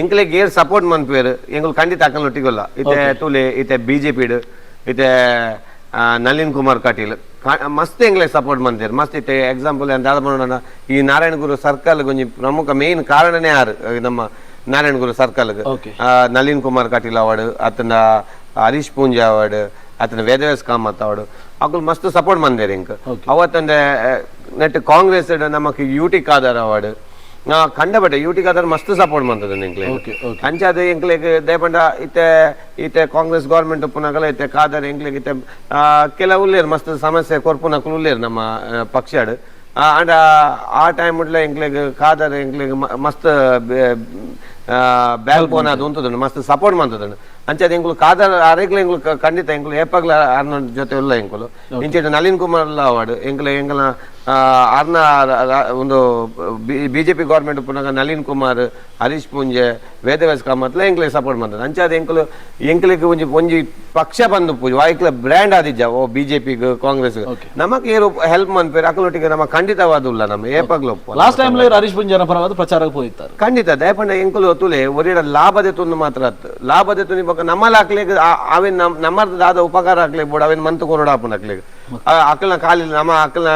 ಎಂಗ್ಲೆ ಗೇರ್ ಸಪೋರ್ಟ್ ಮನ್ಪೇರು ಎಂಗಳು ಖಂಡಿತ ಅಕ್ಕಲ್ ಒಟ್ಟಿಗೊಲ್ಲ ಇತ್ತೆ ತೂಲೆ ಇತ್ತೆ ಬಿಜೆಪಿಡ್ ಇತ್ತೆ ಇತೆ ನಳಿನ್ ಕುಮಾರ್ ಕಟೀಲ್. ಮಸ್ತ್ ಎಂಗ್ಲೇ ಸಪೋರ್ಟ್ ಮಂತೇರ್ ಮಸ್ತ್ ಇತ್ತೆ. ಎಕ್ಸಾಂಪಲ್ ಅಂತ ಮಾಡೋಣ? ಈ ನಾರಾಯಣ ಗುರು ಸರ್ಕಲ್ ಒಂಜಿ ಪ್ರಮುಖ ಮೇನ್ ಕಾರಣನೇ ಯಾರು? ನಮ್ಮ Narayana Guru circle Okay. Nalin Kumar Kateel award ಅತನ Harish Poonja award ಅತನ ವೇದವ್ಯಾಸ್ ಕಾಮತ್ ಅವಾರ್ಡ್ ಅಕಲ್ ಮಸ್ತ್ ಸಪೋರ್ಟ್ ಮಂದೇರು ಇಂಕ್ ಅವತ್ತಂದ್ರೆ ಅವತ್ತಂದೆ ನೆಟ್ ಕಾಂಗ್ರೆಸ್ ನಮಗೆ ಯೂಟಿ ಕಾದರ್ ಅವಾರ್ಡ್ ನಾ ಕಂಡಬಟ್ಟೆ ಯು ಟಿ ಖಾದರ್ ಮಸ್ತ್ ಸಪೋರ್ಟ್ ಮಂತದ okay. ಅಂಚಾದ ಎಂಕ್ಲೆಗ್ ದೇಪಂಡ ಇತ್ತೆ ಇತ್ತೆ ಕಾಂಗ್ರೆಸ್ ಗೌರ್ಮೆಂಟ್ ಉಪ್ಪುನಗಲ ಇತ್ತೆ ಖಾದರ್ ಎಂಕ್ಲೆಗ್ ಇತ್ತೆ ಆ, ಕೆಲವು ಉಲ್ಲೇರ್ ಮಸ್ತ್ ಸಮಸ್ಯೆ ಕೊರ್ಪುನಕಲು ಉಲ್ಲೇರ್ ನಮ್ಮ ಆ, ಪಕ್ಷಡ್ ಆ, ಅಂಡ ಆ ಟೈಮ್ ಉಡ್ಲೆ ಎಂಕ್ಲೆಗ್ ಖಾದರ್ ಎಂಕ್ಲೆಗ್ ಮಸ್ತ್ ಬ್ಯಾಲ್ ಬೋನ್ ಅದು ಉಂಟುದನ್ನು ಮಸ್ತ್ ಸಪೋರ್ಟ್ ಮಾಡ್ತದನ್ನು ಅಂಚದ ಎಂಕ್ಲು ಖಾದರ್ ಆರೇಗ್ಲ ಎಂಕ್ಲು ಖಂಡಿತ ಎಂಕ್ಲು ಏಪಾಗ್ಲ ಅರ್ನ ಜೊತೆ ಉಲ್ಲ ಎಂಕ್ಲು ಇಂಚಿಟ್ಟು ನಳಿನ್ ಕುಮಾರ್ ಅವಾರ್ಡ್ ಎಂಕ್ಲ ಎಂಗ್ಲ ಆ, ಒಂದು B J P BJP government ಪುನಃ ನಳಿನ್ ಕುಮಾರ್ ಹರೀಶ್ ಪೂಂಜೆ ವೇದವ್ಯಾಸ್ ಕಾಮತ್ಲ ಎಂಕ್ಲಿಗೆ ಸಪೋರ್ಟ್ ಮಾಡ್ತಾರೆ. ಅಂಚಾದ ಎಂಕ್ಲು ಎಂಕ್ಲಿಗೆ ಒಂಜಿ ಒಂಜಿ ಪಕ್ಷ ಬಂದು ಪೂಜೆ ವಾಯ್ಕ್ಲ ಬ್ರ್ಯಾಂಡ್ ಆದಿಜ್ಜ ಓ ಬಿಜೆಪಿ ಕಾಂಗ್ರೆಸ್ ನಮಗೆ ನಮಕ್ ಏರು ಹೆಲ್ಪ್ ಮನ್ಪೇರು ಅಕಲೊಟ್ಟಿಗೆ ನಮ್ಮ ಖಂಡಿತವಾದುಲ್ಲ ನಮ್ಮ ಏಪಾಗ್ಲು. ಲಾಸ್ಟ್ ಟೈಮ್ ಹರೀಶ್ ಪೂಂಜೆ ಪರವಾದ ಪ್ರಚಾರಕ್ಕೆ ಹೋಗಿದ್ದಾರೆ ಖಂಡಿತ ದಯಪಂಡ ಎಂಕುಲು ತುಲೆ ಒರಿಡ ಲಾಭದೆ ತುಂದು ಮಾತ್ರ ಲಾಭದೆ ಬೊಕ ನಮ್ಮಲ್ಲಿ ಹಾಕ್ಲಿಕ್ಕೆ ಅವೇನ್ ನಮ್ಮ ನಮ್ಮರ್ದಾದ ಉಪಕಾರ ಹಾಕ್ಲಿಕ್ಕೆ ಬೋಡ ಅವೇನ್ ಮಂತು ಕೊರೋಡ ಹಾಪನ್ ಹಾಕ್ಲಿಕ್ಕೆ ಅಕ್ಕಲ್ನ ಕಾಲಿ ನಮ್ಮ ಅಕ್ಕಲ್ನ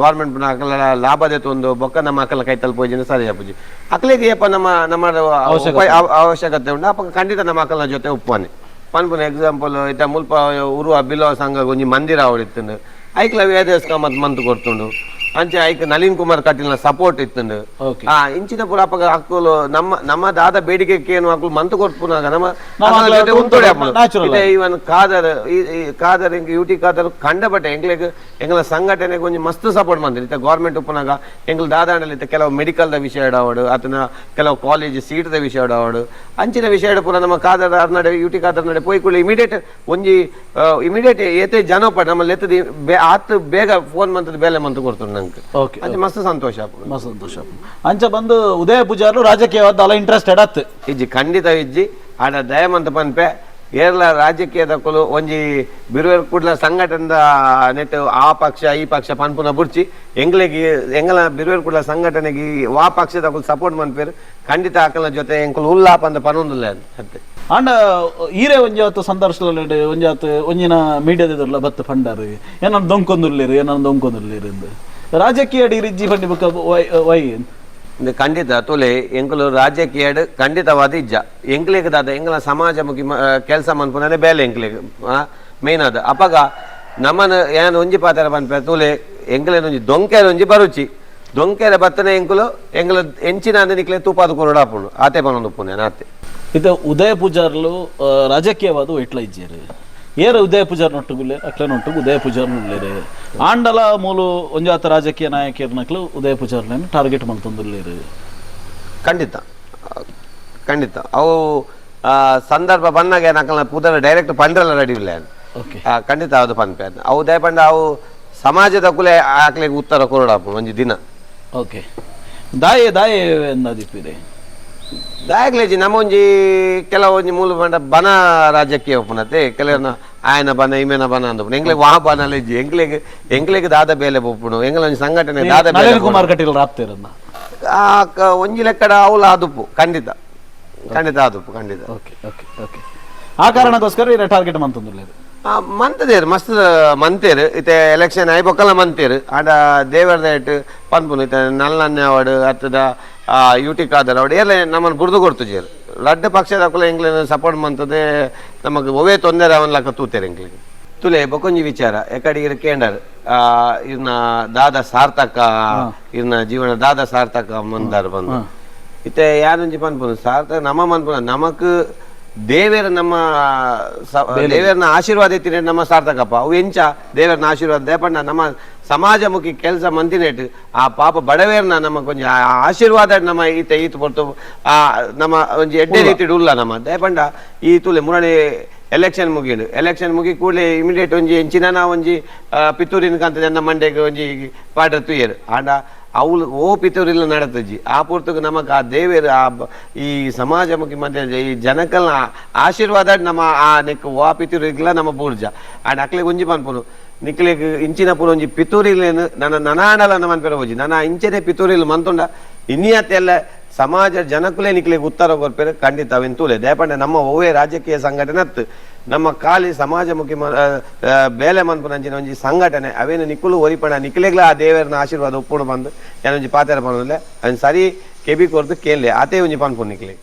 ಗೌರ್ಮೆಂಟ್ ಅಕ್ಕಲ ದೇತು ಒಂದು ಬೊಕ್ಕ ನಮ್ಮ ಅಕ್ಕಲ ಕೈ ತಲುಪೋಜಿನ ಸರಿ ಅಪ್ಪುಜಿ. ಅಕ್ಲಿಗೆ ಏಪ ನಮ್ಮ ನಮ್ಮ ಅವಶ್ಯಕತೆ. ಉಂಟು. ಅಪ್ಪ ಖಂಡಿತ ನಮ್ಮ ಅಕ್ಕಲ ಜೊತೆ ಉಪ್ಪಾನೆ ಪನ್ಪುನ ಎಕ್ಸಾಂಪಲ್ ಇತ್ತ ಮುಲ್ಪ ಉರುವ ಬಿಲೋ ಸಂಘ ಒಂಜಿ ಮಂದಿರ ಅವಳಿತ್ತು ಐಕ್ಲ ವೇದೇಸ್ಕ ಮತ್ತು ಮಂತು ಕೊಡ್ತುಂಡು. ಅಂಚೆ ಐಕ್ ನಳಿನ್ ಕುಮಾರ್ ಕಟೀಲ್ನ ಸಪೋರ್ಟ್ ಇತ್ತುಂಡು ಆ ಇಂಚಿನ ಪುರಾಪಕ ಹಕ್ಕಲು ನಮ್ಮ ನಮ್ಮ ದಾದ ಬೇಡಿಕೆ ಏನು ಹಕ್ಕುಲು ಮಂತ್ ಕೊಟ್ಪುನಾಗ ನಮ್ಮ ನಮ್ಮ ಜೊತೆ ಉಂತೋಡಿ natural ಇವನ್ ಕಾದರ್ ಈ- ಈ ಕಾದರ್ ಎಂಕ್ ಯುಟಿ ಕಾದರ್ ಕಂಡಬಟ್ಟೆ ಎಂಗ್ಲೆಗ್ ಎಂಗ್ಲ ಸಂಘಟನೆ ಕೊಂಚ ಮಸ್ತ್ ಸಪೋರ್ಟ್ ಮಾಡ್ತಾರೆ ಇತ್ತ ಗೌರ್ಮೆಂಟ್ ಉಪ್ಪುನಾಗ ಎಂಗ್ಲ ದಾದಾಂಡಲ್ಲಿ ಇತ್ತ ಕೆಲವು ಮೆಡಿಕಲ್ದ ವಿಷಯ ಆವಡು ಅತನ ಕೆಲವು ಕಾಲೇಜ್ ಸೀಟ್ದ ವಿಷಯ ಆವಡು ಅಂಚಿನ ವಿಷಯ ಪುರ ನಮ್ಮ ಕಾದರ್ ನಡೆ ಯುಟಿ ಕಾದರ್ ನಡೆ ಪೋಯ್ಕೊಳ್ಳಿ ಇಮಿಡಿಯೇಟ್ ಒಂಜಿ ಇಮಿಡಿಯೇಟ್ ಏತೆ ಜನಪಡ ನಮ್ಮ ಲೆತ್ತದ ಆತ್ ಬೇಗ ಫೋನ್ ಮಂತದ ಬೇಲೆ ಮಂತ್ ಕೊಡ್ತಾರೆ ನಂಗೆ. ಓಕೆ ಅಂಚೆ ಮಸ್ತ್ ಸಂತೋಷ ಆಪುಂಡು. ಮಸ್ತ್ ಸಂತೋಷ ಅಂಚ ಬಂದು ಉದಯ ಪೂಜಾರು ರಾಜಕೀಯವಾದ ಅಲ್ಲ ಇಂಟ್ರೆಸ್ಟೆಡ್ ಅತ್ ಇಜ್ಜಿ ಖಂಡಿತ ಇಜ್ಜಿ. ಆಡ ದಯಮಂತ ಪನ್ಪೆ ಏರ್ಲ ರಾಜಕೀಯದ ಕುಲು ಒಂಜಿ ಬಿರುವೆರ್ ಕುಡ್ಲ ಸಂಘಟನೆದ ನೆಟ್ ಆ ಪಕ್ಷ ಈ ಪಕ್ಷ ಪನ್ಪುನ ಬುರ್ಚಿ ಎಂಗ್ಲೆಗೆ ಎಂಗಲ ಬಿರುವೆರ್ ಕುಡ್ಲ ಸಂಘಟನೆಗೆ ವಾ ಪಕ್ಷದ ಸಪೋರ್ಟ್ ಮನ್ಪೇರು ಖಂಡಿತ ಆಕಲ ಜೊತೆ ಎಂಕುಲು ಉಲ್ಲಾಪ ಅಂತ ಪನೊಂದುಲ್ಲ ಅಂತೆ ಅಂಡ ಈರೆ ಒಂಜಿ ಆತು ಸಂದರ್ಶನದಲ್ಲಿ ಒಂಜಿ ಆತು ಒಂಜಿನ ಮೀಡಿಯಾದ ಬತ್ತ ಫಂಡರ್ ಏನಾದ್ರು ದೊಂಕೊಂದುಲ್ಲೇರು ಏನಾದ್ರು ದೊಂಕೊಂದುಲ್ಲೇರು ಎಂದು ರಾಜಕೀಯ ಡಿರಿಜ್ಜಿ ಫಂಡಿ ಬುಕ್ಕ ವೈ ವೈ ಖಂಡಿತ ತುಲೆ ಎಂಕುಲು ರಾಜಕೀಯ ಖಂಡಿತವಾದ ಇಜ್ಜ. ಎಂಕ್ಲೆಗ್ ದಾದ ಸಮಾಜ ಸಮಾಜಮುಖಿ ಕೆಲಸ ಮನ್ಪುನೇ ಬೇಲೆ ಎಂಕ್ಲೆಗ್ ಮೇನ್ ಅದ ಅಪಗ ನಮ್ಮನ ಏನ್ ಒಂಜಿ ಪಾತ್ರ ಪನ್ಪೆ ತುಲೆ ಎಂಕ್ಲೆನ ಒಂಜಿ ದೊಂಕೆರ ಒಂಜಿ ಬರುಚಿ. ದೊಂಕೆರ ಬತ್ತನೆ ಎಂಕುಲು ಎಂಗ್ಲ ಎಂಚಿನ ನಿಕ್ಲೆ ತೂಪಾದ ಕೊರಡಾಪುಂಡು ಆತೆ ಪನೊಂದು ಪುಣ್ಯ ಆತೆ. ಇದು ಉದಯ ಪೂಜಾರ್ಲು ರಾಜಕೀಯವಾದ ಇಟ್ಲ ಇಜ್ಜೇರು ಏರ ಉದಯ ಪೂಜಾರ್ ನೊಟ್ಟುಗುಲ್ಲೆ ಅಕ್ಲೆ ನೊಟ್ಟುಗು ಉದಯ ಪೂಜಾರ್ ನುಲ್ಲೇರು ಆಂಡಲ ಮೂಲು ಒಂಜಾತ ರಾಜಕೀಯ ನಾಯಕಿಯರ್ನಕ್ಲು ಉದಯ ಪೂಜಾರ್ನ ಟಾರ್ಗೆಟ್ ಮಾಡ್ತಂದುಲ್ಲೇರು ಖಂಡಿತ. ಖಂಡಿತ. ಅವು ಸಂದರ್ಭ ಬಂದಾಗ ಏನಕ್ಕಲ್ಲ ಪುದರ ಡೈರೆಕ್ಟ್ ಪಂಡ್ರಲ್ಲ ಓಕೆ. ಖಂಡಿತ ಅದು ಪನ್ಪೆ ಅವು ದಯ ಪಂಡ ಅವು ಸಮಾಜದ ಕುಲೆ ಆಕ್ಲಿಗೆ ಉತ್ತರ ಕೊರಡಪ್ಪ ಒಂದು ದಿನ. ಓಕೆ. ದಾಯೆ ದಾಯೆ ಎಂದಾದಿಪ್ಪಿದೆ ದಾಯಗ್ಲೇಜಿ ನಮ್ಮೊಂಜಿ ಕೆಲವೊಂಜಿ ಮೂಲ ಬಂಡ ಬನ ರಾಜಕೀಯ ಉಪನತೆ ಕೆಲವನ್ನ ಆಯನ ಬನ ಇಮೇನ ಬನ ಅಂದ ಎಂಗ್ಲೆಗ್ ವಾ ಬನ ಲೆಜ್ಜಿ ಎಂಗ್ಲೆಗ್ ಎಂಗ್ಲೆಗ್ ದಾದ ಬೇಲೆ ಬಪ್ಪುಣು ಎಂಗ್ಲೊಂಜಿ ಸಂಘಟನೆ ದಾದ ಬೇಲೆ ಕುಮಾರ್ ಕಟೀಲ್ ರಾಪ್ತಿರನ್ನ ಒಂಜಿ ಲೆಕ್ಕಡ ಅವಲ ಆದುಪ್ಪು. ಖಂಡಿತ. ಖಂಡಿತ ಆದುಪ್ಪು ಖಂಡಿತ. Okay okay okay. ಆ ಕಾರಣಕ್ಕೋಸ್ಕರ ಇರ ಟಾರ್ಗೆಟ್ ಮಂತೊಂದುಲ್ಲೆರ್ ಆ, ಮಂತದೇರು ಮಸ್ತ್ ಮಂತೇರು ಇತ್ತೆ ಎಲೆಕ್ಷನ್ ಆಯ್ ಬೊಕ್ಕಲ ಮಂತೇರು ಆಡ ದೇವರದ ಇಟ್ಟು ಪನ್ಪುನು. ಇತ್ತೆ ನಲ್ಲನ್ನೆ ಅವಾರ್ಡ್ ಅತ್ತದ ಯು ಟಿ ಕಾದರ್ ಅವ್ರು ಎಲ್ಲ ನಮ್ಮನ್ನು ಗುರ್ದು ಕೊಡ್ತು ಜೇರು ಲಡ್ಡ ಪಕ್ಷದ ಕುಲ ಎಂಗ್ಲೇನ್ ಸಪೋರ್ಟ್ ಮಂತದೆ ನಮಗೆ ಒವೇ ತೊಂದರೆ ಅವನ್ ಲಕ್ಕ ತೂತೇರು ಎಂಗ್ಲಿಗೆ ತುಲೆ ಬೊಕೊಂಜಿ ವಿಚಾರ. ಎಕಡೆ ಕೇಂಡರ್ ಆ ಇರ್ನ ದಾದ ಸಾರ್ಥಕ ಇರ್ನ ಜೀವನ ದಾದ ಸಾರ್ಥಕ ಮಂದಾರ್ ಬಂದು. ಇತ್ತೆ ಯಾರೊಂಜಿ ಮನ್ಪುನ ಸಾರ್ಥಕ ನಮ್ಮ ಮನ್ಪುನ ನಮಕ್ ದೇವೇರ ನಮ್ಮ ದೇವೇರನ ಆಶೀರ್ವಾದ ಇತ್ತಿನ ನಮ್ಮ ಸಾರ್ಥಕಪ್ಪ. ಅವು ಎಂಚ ದೇವೇರನ ಆಶೀರ್ವಾದ ದೇಪಣ್ಣ ನಮ್ಮ ಸಮಾಜಮುಖಿ ಕೆಲಸ ಮಂದಿನೇಟು ಆ ಪಾಪ ಬಡವೇರ್ನ ನಮ್ಮ ಕೊಂಚ ಆಶೀರ್ವಾದ ನಮ್ಮ ಈತ ಈತ ಪೊರ್ತು ಆ ನಮ್ಮ ಒಂಜಿ ಎಡ್ಡೆ ರೀತಿ ಉಲ್ಲ ನಮ್ಮ. ದಯಪಂಡ ಈ ತುಲೆ ಮುರಳಿ ಎಲೆಕ್ಷನ್ ಮುಗಿಡು ಎಲೆಕ್ಷನ್ ಮುಗಿ ಕೂಡಲೇ ಇಮಿಡಿಯೇಟ್ ಒಂಜಿ ಎಂಚಿನ ಒಂಜಿ ಪಿತ್ತೂರಿನ ಕಂತ ನನ್ನ ಮಂಡೆಗೆ ಒಂಜಿ ಪಾಡ್ರ ತುಯ್ಯರು. ಆಂಡ ಅವಳು ಓ ಪಿತೂರಿಲ್ಲ ನಡತಜ್ಜಿ. ಆ ಪೂರ್ತಕ್ಕೆ ನಮಗೆ ಆ ದೇವೇರು ಆ ಈ ಈ ಸಮಾಜಮುಖಿ ಮಧ್ಯ ಈ ಜನಕಲ್ನ ಆಶೀರ್ವಾದ ನಮ್ಮ ಆ ನೆಕ್ ಓ ಪಿತೂರಿಗ್ಲ ನಮ್ಮ ಬೂರ್ಜ ಆಂಡ್ ಅಕ್ಲೆ ಒಂಜಿ ಪನ್ಪುನು. ನಿಕ್ಲೆಗ್ ಇಂಚಿನ ಒಂಜಿ ಪಿತೂರಿಲೇನು ನನ್ನ ನನಾಡಲ ನಮ್ಮ ಪೆರ ಹೋಜಿ. ನನ್ನ ಇಂಚನೆ ಪಿತೂರಿಲ್ ಮಂತುಂಡ ಇನ್ನಿಯತ್ತೆ ಎಲ್ಲ ಸಮಾಜ ಜನಕುಲೇ ನಿಕ್ಲೆಗ್ ಉತ್ತರ ಕೊರ್ಪೇರು ಖಂಡಿತ ಅವೆನ್ ತೂಲೆ. ದೇಪಂಡ ನಮ್ಮ ಓವೇ ರಾಜಕೀಯ ಸಂಘಟನೆ ಅತ್ತು ನಮ್ಮ ಖಾಲಿ ಸಮಾಜಮುಖಿ ಬೇಲೆ ಮನ್ಪುನಂಚಿನ ಒಂಜಿ ಸಂಘಟನೆ, ಅವೇನು ನಿಕ್ಕುಲು ಒರಿಪಣ ನಿಕ್ಲೆಗ್ಲ ಆ ದೇವರನ್ನ ಆಶೀರ್ವಾದ ಉಪ್ಪುಡು ಬಂದು ಏನೊಂಜಿ ಪಾತೆರ ಬಂದಿಲ್ಲ ಅವನ್ ಸರಿ ಕೆಬಿ ಕೊರ್ದು ಕೇಳಲೆ, ಆತೇ ಒಂಜಿ ಪನ್ಪು ನಿಕ್ಲೆ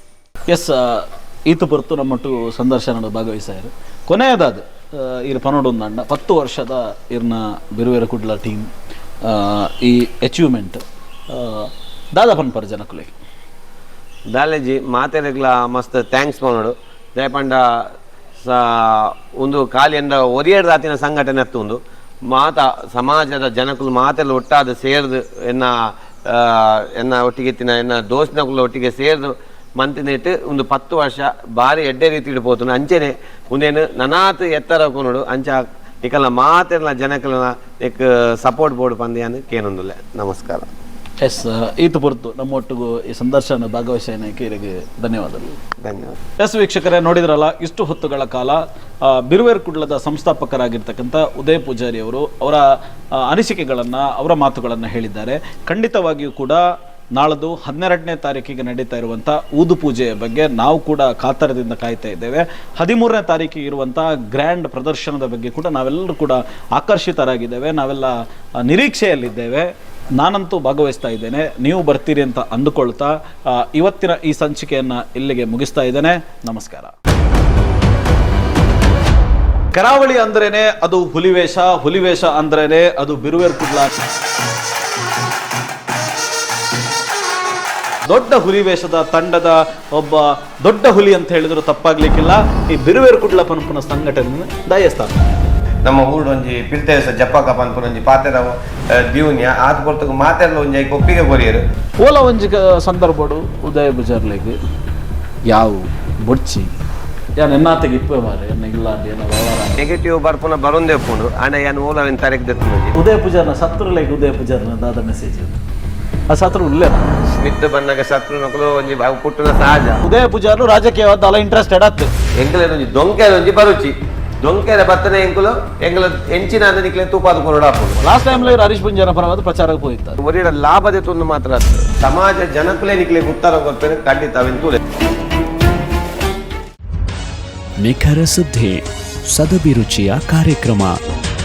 ಎಸ್ ಈತು ಬರ್ತು ನಮ್ಮಟ್ಟು ಸಂದರ್ಶನ ಭಾಗವಹಿಸಾರು ಕೊನೆಯದಾದ ಇರು ಪನೋಡೊಂದಂಡ ಪತ್ತು ವರ್ಷದ ಇರ್ನ ಬಿರುವೆರ ಕುಡ್ಲ ಟೀಮ್ ಈ ಅಚೀವ್ಮೆಂಟ್ ದಾದ ಪನ್ಪರ ಜನಕುಲೆ. ದಾಲೇಜಿ ಮಾತೆರೆಗ್ಲ ಮಸ್ತ್ ಥ್ಯಾಂಕ್ಸ್ ಮಾಡೋಡು ದಯಪಂಡ, ಸ, ಒಂದು ಖಾಲಿ ಎಂದ ಒರಿಯಡ್ ರಾತಿನ ಸಂಘಟನೆ ಅತ್ತು ಒಂದು. ಮಾತ, ಸಮಾಜದ ಜನಕುಲು ಮಾತೆಲ್ಲ ಒಟ್ಟಾದ ಸೇರ್ದು ಎನ್ನ ಎನ್ನ ಒಟ್ಟಿಗೆ ಎನ್ನ ದೋಸ್ತಿನಕುಲು ಒಟ್ಟಿಗೆ ಸೇರ್ದು ಮಂತಿನಿಟ್ಟು ಒಂದು ಪತ್ತು ವರ್ಷ ಭಾರಿ ಎಡ್ಡೆ ರೀತಿ ಇಡ್ಬೋದು. ಅಂಚೆನೆ ಮುಂದೇನು ನನಾತ್ ಎತ್ತರ ಕೊನೋಡು ಅಂಚ ನಿಕಲ್ನ ಮಾತೆಲ್ಲ ಜನಕಲ್ನ ನಿಕ್ ಸಪೋರ್ಟ್ ಬೋರ್ಡ್ ಪಂದ್ಯಾನು ಕೇನೊಂದುಲ್ಲೆ ನಮಸ್ಕಾರ. ಎಸ್ ಈತು ಪುರ್ತು ನಮ್ಮೊಟ್ಟಿಗೂ ಈ ಸಂದರ್ಶನ ಭಾಗವಹಿಸಕ್ಕೆ ಇವರಿಗೆ ಧನ್ಯವಾದಗಳು. ಧನ್ಯವಾದ. ಎಸ್ ವೀಕ್ಷಕರೇ ನೋಡಿದ್ರಲ್ಲ ಇಷ್ಟು ಹೊತ್ತುಗಳ ಕಾಲ ಬಿರುವೇರ್ ಕುಡ್ಲದ ಸಂಸ್ಥಾಪಕರಾಗಿರ್ತಕ್ಕಂಥ ಉದಯ್ ಪೂಜಾರಿ ಅವರು ಅವರ ಅನಿಸಿಕೆಗಳನ್ನು ಅವರ ಮಾತುಗಳನ್ನು ಹೇಳಿದ್ದಾರೆ. ಖಂಡಿತವಾಗಿಯೂ ಕೂಡ ನಾಳದು ಹನ್ನೆರಡನೇ ತಾರೀಕಿಗೆ ನಡೀತಾ ಇರುವಂಥ ಊದು ಪೂಜೆಯ ಬಗ್ಗೆ ನಾವು ಕೂಡ ಕಾತರದಿಂದ ಕಾಯ್ತಾ ಇದ್ದೇವೆ. ಹದಿಮೂರನೇ ತಾರೀಕಿಗೆ ಇರುವಂಥ ಗ್ರ್ಯಾಂಡ್ ಪ್ರದರ್ಶನದ ಬಗ್ಗೆ ಕೂಡ ನಾವೆಲ್ಲರೂ ಕೂಡ ಆಕರ್ಷಿತರಾಗಿದ್ದೇವೆ. ನಾವೆಲ್ಲ ನಿರೀಕ್ಷೆಯಲ್ಲಿದ್ದೇವೆ. ನಾನಂತೂ ಭಾಗವಹಿಸ್ತಾ ಇದ್ದೇನೆ. ನೀವು ಬರ್ತೀರಿ ಅಂತ ಅಂದುಕೊಳ್ತಾ ಇವತ್ತಿನ ಈ ಸಂಚಿಕೆಯನ್ನು ಇಲ್ಲಿಗೆ ಮುಗಿಸ್ತಾ ಇದ್ದೇನೆ. ನಮಸ್ಕಾರ. ಕರಾವಳಿ ಅಂದ್ರೇನೆ ಅದು ಹುಲಿವೇಷ ಹುಲಿವೇಷ ಅಂದ್ರೇನೆ ಅದು ಬಿರುವೇರ್ ಕುಡ್ಲ. ದೊಡ್ಡ ಹುಲಿವೇಷದ ತಂಡದ ಒಬ್ಬ ದೊಡ್ಡ ಹುಲಿ ಅಂತ ಹೇಳಿದ್ರು ತಪ್ಪಾಗ್ಲಿಕ್ಕಿಲ್ಲ. ಈ ಬಿರುವೇರು ಕುಡ್ಲ ಪನ್ಪುನ ಸಂಘಟನೆ ದಯಸ್ಥಾನ ನಮ್ಮ ಊರು ಒಂಜಿ ಪಿಲ್ತೇಸ ಜಪ್ಪಕ ಪನ್ಪುನ ಒಂಜಿ ಪಾತೆರ ದಿವ್ನ್ಯ ಆತ್ ಪೊರ್ತುಗು ಮಾತೆರ್ಲ ಒಂಜಿ ಒಪ್ಪಿಗೆ ಕೊರಿಯರು. ಓಲ ಒಂಜಿ ಸಂದರ್ಭಡು ಉದಯ ಬಜಾರ್ಲೆಗ್ ಯಾವು ಬೊಡ್ಚಿ ಯಾನ್ ಎನ್ನಾತೆಗೆ ಇಪ್ಪೆ ಮಾರೆ ಎನ್ನ ಇಲ್ಲಾಂಡಿ ಎನ್ನ ವ್ಯವಹಾರ ನೆಗೆಟಿವ್ ಬರ್ಪುನ ಬರೊಂದೆ ಪುಂಡು ಆನೆ ಯಾನ್ ಓಲವೆನ್ ತರೆಕ್ ದೆತ್ತುಂಜಿ ಉದಯ ಪೂಜಾರ್ನ ಲೈಕ್ ಉದಯ ಪೂಜಾರ್ನ ದಾದ ಮೆಸೇಜ್ ಆ ಸತ್ರ ಉಲ್ಲೇನ ಸ್ಮಿತ್ ಬನ್ನಗ ಶತ್ರು ನಕಲು ಒಂಜಿ ಅವು ಪುಟ್ಟುನ ಸಹಜ ಉದಯ ಪೂಜಾರು ರಾಜಕೀಯವಾದ ಅಲ್ಲ ಇಂಟ್ರೆಸ್ಟೆಡ್ ಆತ್ ಎಂಕಲೆ ಒಂಜಿ ದೊಂಕೆದ ಒಂಜಿ ಬರುಚಿ ದೊಂಕೆದ ಬತ್ತನೆ ಎಂಕುಲು ಎಂಕಲ ಎಂಚಿನ ಅಂದ ನಿಕ್ಲೆ ತೂಪಾದ ಕೊರಡ ಹಾಪುಂಡು ಲಾಸ್ಟ್ ಟೈಮ್ ಹರೀಶ್ ಪುಂಜಾರ ಪರವಾದ ಪ್ರಚಾರಕ್ಕೆ ಹೋಗಿದ್ದಾರೆ ಒರಿಡ ಲಾಭದೆ ತುಂಡು ಮಾತ್ರ ಅತ್ತು. ಸಮಾಜ ಜನಕುಲೆ ನಿಕ್ಲೆ ಉತ್ತರ ಕೊಡ್ತೇನೆ ಖಂಡಿತ ಅವೆನ್ ತೂಲೆ ನಿಖರ ಸುದ್ದಿ ಸದಭಿರುಚಿಯ ಕಾರ್ಯಕ್ರಮ